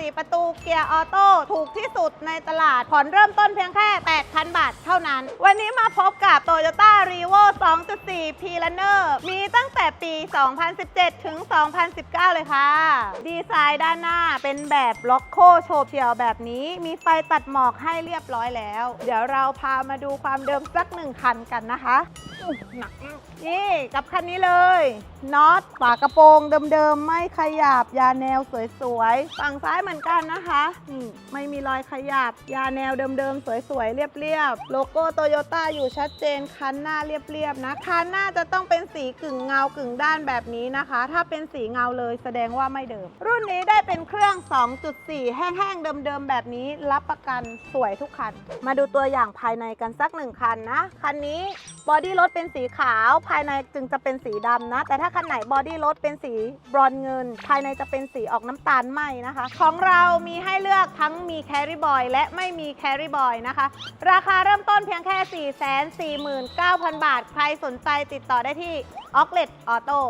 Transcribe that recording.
4 ประตูเกียร์ออโต้ถูกที่สุดในตลาด ผ่อนเริ่มต้นเพียงแค่ 8,000 บาทเท่านั้น วันนี้มาพบกับ Toyota r e v o 2.4 p l a n n e r มีตั้งแต่ปี 2017 ถึง 2019 เลยค่ะ ดีไซน์ด้านหน้าเป็นแบบล็อกโคโชว์เพียวแบบนี้มีไฟตัดหมอกให้เรียบร้อยแล้ว เดี๋ยวเราพามาดูความเดิมสักหนึ่งคันกันนะคะหนักนี่กับคันนี้เลยน็อตฝากระโปรงเดิมๆ ไม่ขยับยาแนวสวยๆ ฝั่งซ้ายเหมือนกันนะคะนี่ไม่มีรอยขยับ ยาแนวเดิมๆ สวยๆ เรียบๆ โลโก้โตโยต้าอยู่ชัดเจน คันหน้าเรียบๆ นะ คันหน้าจะต้องเป็นสีกึ่งเงากึ่งด้านแบบนี้นะคะ ถ้าเป็นสีเงาเลยแสดงว่าไม่เดิม รุ่นนี้ได้เป็นเครื่อง 2.4 แห้งๆ เดิมๆ แบบนี้ รับประกันสวยทุกคัน มาดูตัวอย่างภายในกันสักหนึ่งคันนะ คันนี้ บอดี้รถเป็นสีขาว ภายในจึงจะเป็นสีดำนะ แต่ถ้าคันไหนบอดี้รถเป็นสีบรอนเงิน ภายในจะเป็นสีออกน้ำตาลไหมนะคะ ของเรามีให้เลือกทั้งมีแคริบอยและไม่มีแคริบอยนะคะ ราคาเริ่มต้นเพียงแค่ 4 4 9 0 0 0 บาท ใครสนใจติดต่อได้ที่ออกเล t ออโต้